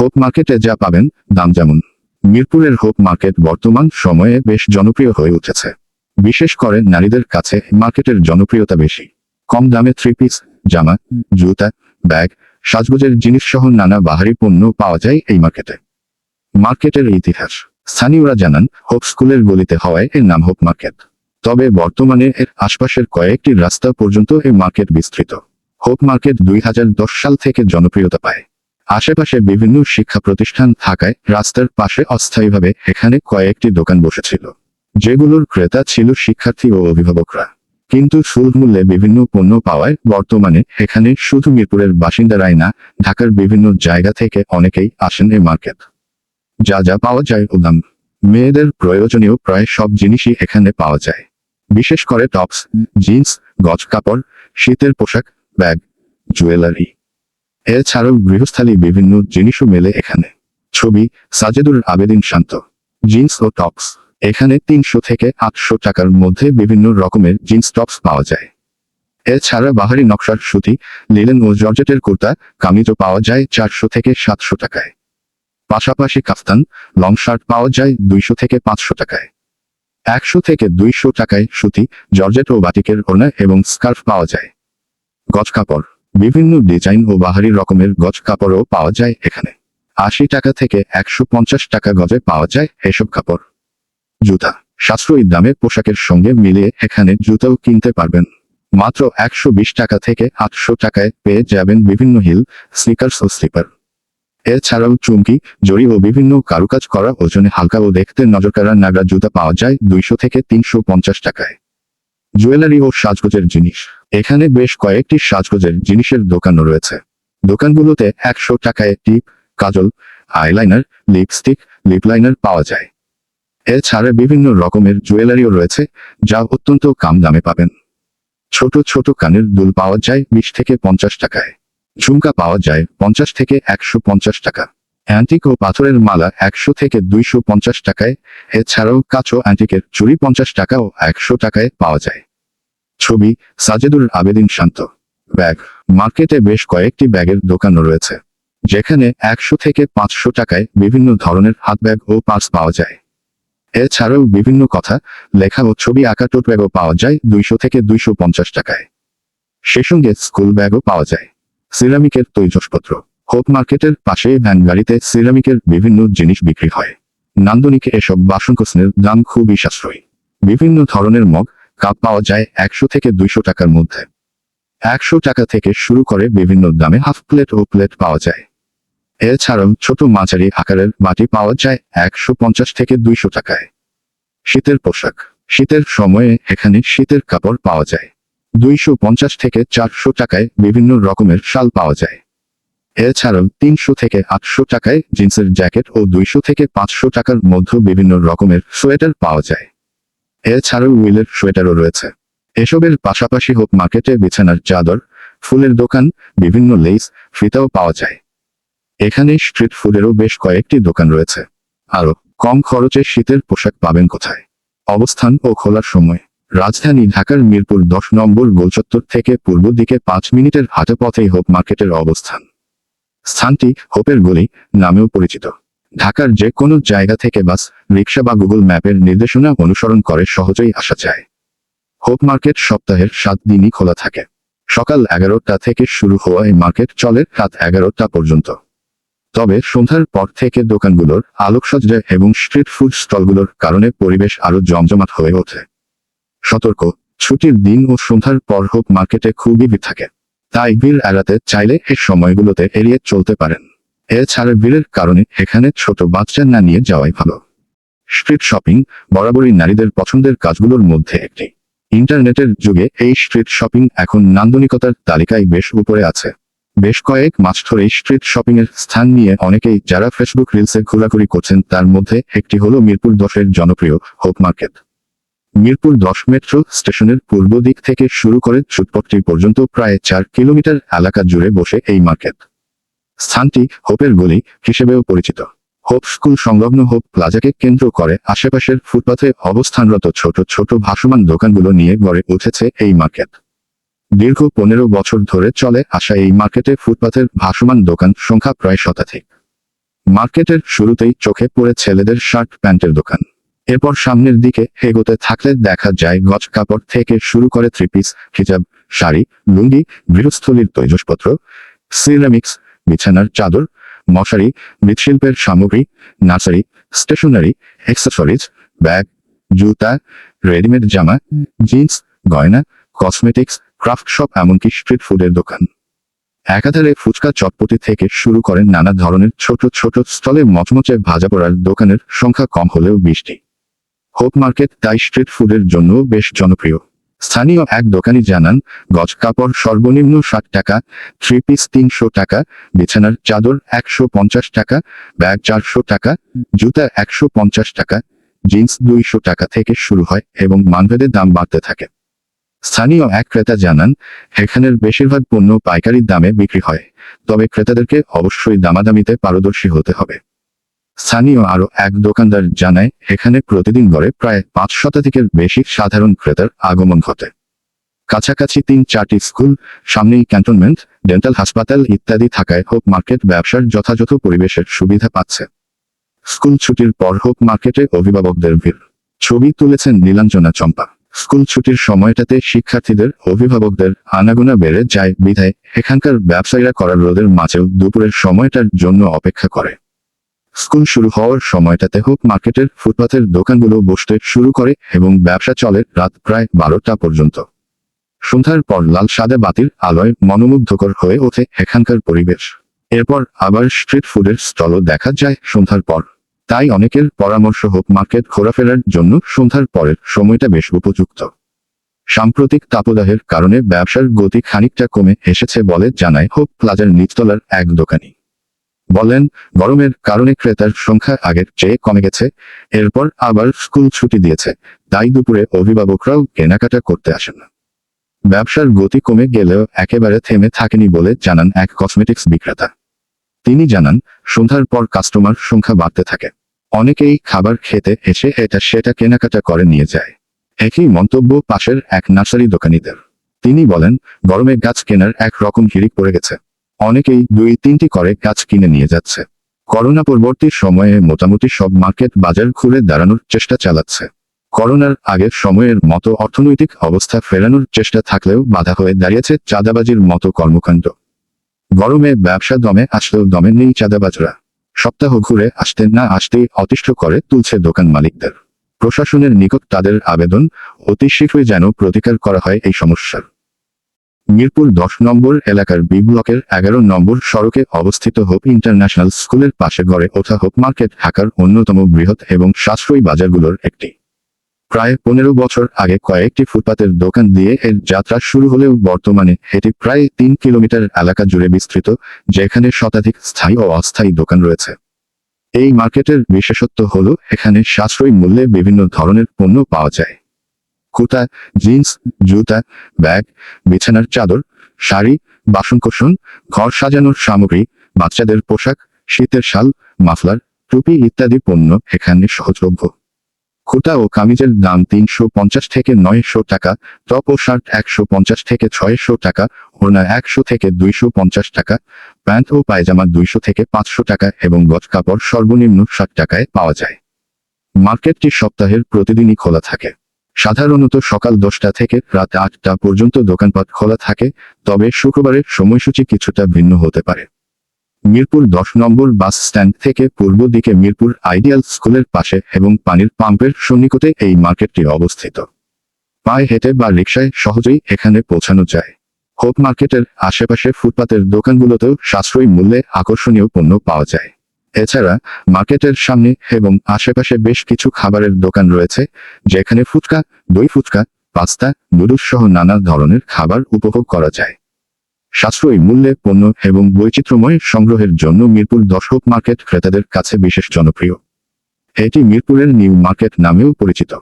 Hope মার্কেটে যা পাবেন, দাম যেমন। মিরপুরের হোপ মার্কেট বর্তমান সময়ে বেশ জনপ্রিয় হয়ে উঠেছে। বিশেষ করে নারীদের কাছে মার্কেটের জনপ্রিয়তা বেশি। কম দামে থ্রি পিস জামা, জুতা, ব্যাগ, সাজগোজের জিনিস সহ নানা বাহারি পণ্য পাওয়া যায় এই মার্কেটে। মার্কেটের ইতিহাস। স্থানীয়রা জানান হোপ স্কুলের গলিতে হওয়ায় এর নাম হোপ মার্কেট। তবে বর্তমানে এর আশপাশের কয়েকটি রাস্তা পর্যন্ত এই মার্কেট বিস্তৃত। হোপ মার্কেট দুই হাজার দশ সাল থেকে জনপ্রিয়তা পায়। আশেপাশে বিভিন্ন শিক্ষা প্রতিষ্ঠান থাকায় রাস্তার পাশে অস্থায়ীভাবে এখানে কয়েকটি দোকান বসেছিল, যেগুলোর ক্রেতা ছিল শিক্ষার্থী ও অভিভাবকরা। কিন্তু সুলভ মূল্যে বিভিন্ন পণ্য পাওয়ায় বর্তমানে এখানে শুধু মিরপুরের বাসিন্দারাই না, ঢাকার বিভিন্ন জায়গা থেকে অনেকেই আসেন এই মার্কেট। যা যা পাওয়া যায় উদাম। মেয়েদের প্রয়োজনীয় প্রায় সব জিনিসই এখানে পাওয়া যায়। বিশেষ করে টপস, জিন্স, গজ কাপড়, শীতের পোশাক, ব্যাগ, জুয়েলারি। এছাড়াও গৃহস্থালী বিভিন্ন জিনিসও মেলে এখানে। ছবি সাজেদুর আবেদিন শান্ত। জিন্স ও টপস। এখানে তিনশো থেকে আটশো টাকার মধ্যে বিভিন্ন রকমের জিন্স টপস পাওয়া যায়। এছাড়া বাহারি নকশার সুতি, লিলেন ও জর্জেটের কুর্তা, কামিজও পাওয়া যায় চারশো থেকে সাতশো টাকায়। পাশাপাশি কাফতান, লং শার্ট পাওয়া যায় দুইশো থেকে পাঁচশো টাকায়। একশো থেকে দুইশো টাকায় সুতি, জর্জেট ও বাটিকের ওড়না এবং স্কার্ফ পাওয়া যায়। গজ কাপড়। বিভিন্ন ডিজাইন ও বাহারি রকমের গজ কাপড়ও পাওয়া যায় এখানে। আশি টাকা থেকে একশো পঞ্চাশ টাকা গজে পাওয়া যায় এসব কাপড়। জুতা, সাশ্রয়ী দামে পোশাকের সঙ্গে মিলিয়ে এখানে জুতাও কিনতে পারবেন। মাত্র একশো বিশ টাকা থেকে আটশো টাকায় পেয়ে যাবেন বিভিন্ন হিল, স্নিকার্স ও স্লিপার। এছাড়াও চুমকি, জড়ি ও বিভিন্ন কারুকাজ করা ওজনে হালকা ও দেখতে নজরকাড়া নাগরা জুতা পাওয়া যায় দুইশো থেকে তিনশো পঞ্চাশ টাকায়। জুয়েলারি ও সাজগোজের জিনিস। এখানে বেশ কয়েকটি সাজগোজের জিনিসের দোকানও রয়েছে। দোকানগুলোতে একশো টাকায় টিপ, কাজল, আইলাইনার, লিপস্টিক লিপ লাইনার পাওয়া যায়। এছাড়া বিভিন্ন রকমের জুয়েলারিও রয়েছে, যা অত্যন্ত কম দামে পাবেন। ছোট ছোট কানের দুল পাওয়া যায় বিশ থেকে পঞ্চাশ টাকায়। ঝুমকা পাওয়া যায় পঞ্চাশ থেকে একশো পঞ্চাশ টাকা। অ্যান্টিক ও পাথরের মালা একশো থেকে দুইশো পঞ্চাশ টাকায়। এছাড়াও কাঁচো অ্যান্টিকের চুরি পঞ্চাশ টাকা ও একশো টাকায় পাওয়া যায়। ছবি সাজেদুর আবেদিন শান্ত। ব্যাগ, মার্কেটে বেশ কয়েকটি ব্যাগের দোকানও রয়েছে, যেখানে একশো থেকে পাঁচশো টাকায় বিভিন্ন ধরনের হাত ব্যাগ ও পার্স পাওয়া যায়। এছাড়াও বিভিন্ন কথা, লেখা ও ছবি আঁকা টোট ব্যাগও পাওয়া যায় দুইশো থেকে দুইশো পঞ্চাশ টাকায়। সে সঙ্গে স্কুল ব্যাগও পাওয়া যায়। সিরামিকের তৈজসপত্র হোপ মার্কেটের পাশে ভ্যান গাড়িতে সিরামিকের বিভিন্ন জিনিস বিক্রি হয়। নান্দনিক এসব বাসনকোসনের দাম খুবই সাশ্রয়ী। বিভিন্ন ধরনের মগ কাপ পাওয়া যায় একশো থেকে দুইশো টাকার মধ্যে। একশো টাকা থেকে শুরু করে বিভিন্ন দামে হাফ প্লেট ও প্লেট পাওয়া যায়। এছাড়াও ছোট মাঝারি আকারের বাটি পাওয়া যায় একশো পঞ্চাশ থেকে দুইশো টাকায়। শীতের পোশাক। শীতের সময়ে এখানে শীতের কাপড় পাওয়া যায়। দুইশো পঞ্চাশ থেকে চারশো টাকায় বিভিন্ন রকমের শাল পাওয়া যায়। এছাড়াও তিনশো থেকে আটশো টাকায় জিন্সের জ্যাকেট ও দুইশো থেকে পাঁচশো টাকার মধ্যে বিভিন্ন রকমের সোয়েটার পাওয়া যায়। এছাড়াও উইলের সোয়েটারও রয়েছে। এসবের পাশাপাশি হোক মার্কেটে বিছানার চাদর, ফুলের দোকান, বিভিন্ন লেস, ফিতাও পাওয়া যায়। এখানে স্ট্রিট ফুডেরও বেশ কয়েকটি দোকান রয়েছে। আরও কম খরচে শীতের পোশাক পাবেন কোথায়? অবস্থান ও খোলার সময়। রাজধানী ঢাকার মিরপুর দশ নম্বর গোলচত্বর থেকে পূর্ব দিকে পাঁচ মিনিটের হাঁটা পথেই হোপ মার্কেটের অবস্থান। স্থানটি হোপের গলি নামেও পরিচিত। ঢাকার যে কোনো জায়গা থেকে বাস, রিক্সা বা গুগল ম্যাপের নির্দেশনা অনুসরণ করে সহজেই আসা যায়। হোপ মার্কেট সপ্তাহের সাত দিনই খোলা থাকে। সকাল এগারোটা থেকে শুরু হওয়া এই মার্কেট চলে রাত এগারোটা পর্যন্ত। তবে সন্ধ্যার পর থেকে দোকানগুলোর আলোকসজ্জা এবং স্ট্রিট ফুড স্টলগুলোর কারণে পরিবেশ আরও জমজমাট হয়ে ওঠে। সতর্ক, ছুটির দিন ও সন্ধ্যার পর হোক মার্কেটে খুবই ভিড় থাকে। তাই ভিড় এড়াতে চাইলে এই সময়গুলোতে এড়িয়ে চলতে পারেন। এছাড়া ভিড়ের কারণে এখানে ছোট বাচ্চা না নিয়ে যাওয়াই ভালো। স্ট্রিট শপিং বরাবরই নারীদের পছন্দের কাজগুলোর মধ্যে একটি। ইন্টারনেটের যুগে এই স্ট্রিট শপিং এখন নান্দনিকতার তালিকায় বেশ উপরে আছে। বেশ কয়েক মাস ধরেই স্ট্রিট শপিং এর স্থান নিয়ে অনেকেই যারা ফেসবুক রিলসে ঘোরাঘুরি করছেন, তার মধ্যে একটি হলো মিরপুর দশের জনপ্রিয় হোপ মার্কেট। মিরপুর দশ মেট্রো স্টেশনের পূর্ব দিক থেকে শুরু করে ছুটপট্টি পর্যন্ত প্রায় চার কিলোমিটার এলাকা জুড়ে বসে এই মার্কেট। স্থানটি হোপের গলি হিসেবেও পরিচিত। হোপ স্কুল সংলগ্ন হোপ প্লাজাকে কেন্দ্র করে আশেপাশের ফুটপাথে অবস্থানরত ছোট ছোট ভাসমান দোকানগুলো নিয়ে গড়ে উঠেছে এই মার্কেট। দীর্ঘ পনেরো বছর ধরে চলে আসা এই মার্কেটে ফুটপাথের ভাসমান দোকান সংখ্যা প্রায় শতাধিক। মার্কেটের শুরুতেই চোখে পড়ে ছেলেদের শার্ট প্যান্টের দোকান। এরপর সামনের দিকে হেগোতে থাকলে দেখা যায় গজ কাপড় থেকে শুরু করে থ্রি পিস, হিজাব, শাড়ি, লুঙ্গি, গৃহস্থলীর তৈজসপত্র, সিরামিক্স বিছানার চাদর, মশারি, মৃৎশিল্পের সামগ্রী, নার্সারি, স্টেশনারি অ্যাক্সেসরিজ ব্যাগ, জুতা, রেডিমেড জামা, জিন্স, গয়না কসমেটিক্স ক্রাফট শপ এমনকি স্ট্রিট ফুডের দোকান। একাধারে ফুচকা চটপটি থেকে শুরু করেন নানা ধরনের ছোট ছোট স্থলে মচমচে ভাজা পড়ার দোকানের সংখ্যা কম হলেও বৃষ্টি। হোপ মার্কেট তাই স্ট্রিট ফুডের জন্য বেশ জনপ্রিয়। স্থানীয় এক দোকানি জানান, গজ কাপড় সর্বনিম্ন ষাট টাকা, থ্রি পিস তিনশো টাকা, বিছানার চাদর একশো পঞ্চাশ টাকা, ব্যাগ চারশো টাকা, জুতা একশো পঞ্চাশ টাকা, জিন্স দুইশো টাকা থেকে শুরু হয় এবং মানভেদে দাম বাড়তে থাকে। স্থানীয় এক ক্রেতা জানান, এখানের বেশিরভাগ পণ্য পাইকারি দামে বিক্রি হয়, তবে ক্রেতাদেরকে অবশ্যই দামাদামিতে পারদর্শী হতে হবে। স্থানীয় আরও এক দোকানদার জানায়, এখানে প্রতিদিন গড়ে প্রায় পাঁচ শতাধিকের বেশি সাধারণ ক্রেতার আগমন ঘটে। কাছাকাছি তিন চারটি স্কুল, সামনেই ক্যান্টনমেন্ট, ডেন্টাল হাসপাতাল ইত্যাদি থাকায় হোপ মার্কেট ব্যবসার যথাযথ পরিবেশের সুবিধা পাচ্ছে। স্কুল ছুটির পর হোপ মার্কেটে অভিভাবকদের ভিড়। ছবি তুলেছেন নীলাঞ্জনা চম্পা। স্কুল ছুটির সময়টাতে শিক্ষার্থীদের অভিভাবকদের আনাগোনা বেড়ে যায়, বিধায় এখানকার ব্যবসায়ীরা করার রোদের মাঝেও দুপুরের সময়টার জন্য অপেক্ষা করে। স্কুল শুরু হওয়ার সময়টাতে হোক মার্কেটের ফুটপাথের দোকানগুলো বসতে শুরু করে এবং ব্যবসা চলে রাত প্রায় বারোটা পর্যন্ত। সন্ধ্যার পর লাল সাদা বাতির আলোয় মনোমুগ্ধকর হয়ে ওঠে এখানকার পরিবেশ। এরপর আবার স্ট্রিট ফুডের স্টলও দেখা যায় সন্ধ্যার পর। তাই অনেকের পরামর্শ হোক মার্কেট ঘোরাফেরার জন্য সন্ধ্যার পরের সময়টা বেশ উপযুক্ত। সাম্প্রতিক তাপদাহের কারণে ব্যবসার গতি খানিকটা কমে এসেছে বলে জানায় হোপ প্লাজার নিচতলার এক দোকানি। বলেন, গরমের কারণে ক্রেতার সংখ্যা আগের চেয়ে কমে গেছে, এরপর আবার স্কুল ছুটি দিয়েছে, তাই দুপুরে অভিভাবকরাও কেনাকাটা করতে আসেন ব্যবসার গতি কমে গেলেও একেবারে থেমে থাকেনি বলে জানান এক কসমেটিক্স বিক্রেতা। তিনি জানান, সন্ধ্যার পর কাস্টমার সংখ্যা বাড়তে থাকে। অনেকেই খাবার খেতে এসে এটা সেটা কেনাকাটা করে নিয়ে যায়। একই মন্তব্য পাশের এক নার্সারি দোকানিদের। তিনি বলেন, গরমে গাছ কেনার এক রকম হিড়িক পড়ে গেছে। অনেকেই দুই, তিনটি করে কাজ কিনে নিয়ে যাচ্ছে। করোনা পরবর্তী সময়ে মোটামুটি সব মার্কেট বাজার ঘুরে দাঁড়ানোর চেষ্টা চালাচ্ছে। করোনার আগের সময়ের মতো অর্থনৈতিক অবস্থা ফেরানোর চেষ্টা থাকলেও বাধা হয়ে দাঁড়িয়েছে চাঁদাবাজির মতো কর্মকাণ্ড। গরমে ব্যবসা দমে আসলেও দমে নেই চাঁদাবাজরা। সপ্তাহ ঘুরে আসতে না আসতেই অতিষ্ঠ করে তুলছে দোকান মালিকদের। প্রশাসনের নিকট তাদের আবেদন অতি শীঘ্রই যেন প্রতিকার করা হয় এই সমস্যার। মিরপুর দশ নম্বর এলাকার বি ব্লকের এগারো নম্বর সড়কে অবস্থিত হোপ ইন্টারন্যাশনাল স্কুলের পাশে গড়ে ওঠা হোপ মার্কেট ঢাকার অন্যতম বৃহৎ এবং সাশ্রয়ী বাজারগুলোর একটি। প্রায় পনেরো বছর আগে কয়েকটি ফুটপাতের দোকান দিয়ে এর যাত্রা শুরু হলেও বর্তমানে এটি প্রায় তিন কিলোমিটার এলাকা জুড়ে বিস্তৃত, যেখানে শতাধিক স্থায়ী ও অস্থায়ী দোকান রয়েছে। এই মার্কেটের বিশেষত্ব হল, এখানে সাশ্রয়ী মূল্যে বিভিন্ন ধরনের পণ্য পাওয়া যায়। কুর্তা, জিন্স, জুতা, ব্যাগ, বিছানার চাদর, শাড়ি, বাসনকোসন, ঘর সাজানোর সামগ্রী, বাচ্চাদের পোশাক, শীতের শাল, মাফলার, টুপি ইত্যাদি পণ্য এখানে সহজলভ্য। কুর্তা ও কামিজের দাম তিনশো পঞ্চাশ থেকে নয়শো টাকা, টপ ও শার্ট একশো পঞ্চাশ থেকে ছয়শো টাকা, ওড়না একশো থেকে দুইশো পঞ্চাশ টাকা, প্যান্ট ও পায়জামা দুইশো থেকে পাঁচশো টাকা এবং গজ কাপড় সর্বনিম্ন ষাট টাকায় পাওয়া যায়। মার্কেটটি সপ্তাহের প্রতিদিনই খোলা থাকে। সাধারণত সকাল দশটা থেকে রাত আটটা পর্যন্ত দোকানপাট খোলা থাকে, তবে শুক্রবারের সময়সূচি কিছুটা ভিন্ন হতে পারে। মিরপুর দশ নম্বর বাস স্ট্যান্ড থেকে পূর্ব দিকে মিরপুর আইডিয়াল স্কুলের পাশে এবং পানির পাম্পের সন্নিকটে এই মার্কেটটি অবস্থিত। পায়ে হেঁটে বা রিক্সায় সহজেই এখানে পৌঁছানো যায়। হোপ মার্কেটের আশেপাশে ফুটপাতের দোকানগুলোতেও সাশ্রয়ী মূল্যে আকর্ষণীয় পণ্য পাওয়া যায়। এছাড়া মার্কেটের সামনে এবং আশেপাশে বেশ কিছু খাবারের দোকান রয়েছে, যেখানে ফুচকা, দই ফুচকা, পাস্তা নুডুস সহ নানা ধরনের খাবার উপভোগ করা যায়। সাশ্রয়ী মূল্যে পণ্য এবং বৈচিত্র্যময় সংগ্রহের জন্য মিরপুর দশক মার্কেট ক্রেতাদের কাছে বিশেষ জনপ্রিয়। এটি মিরপুরের নিউ মার্কেট নামেও পরিচিত।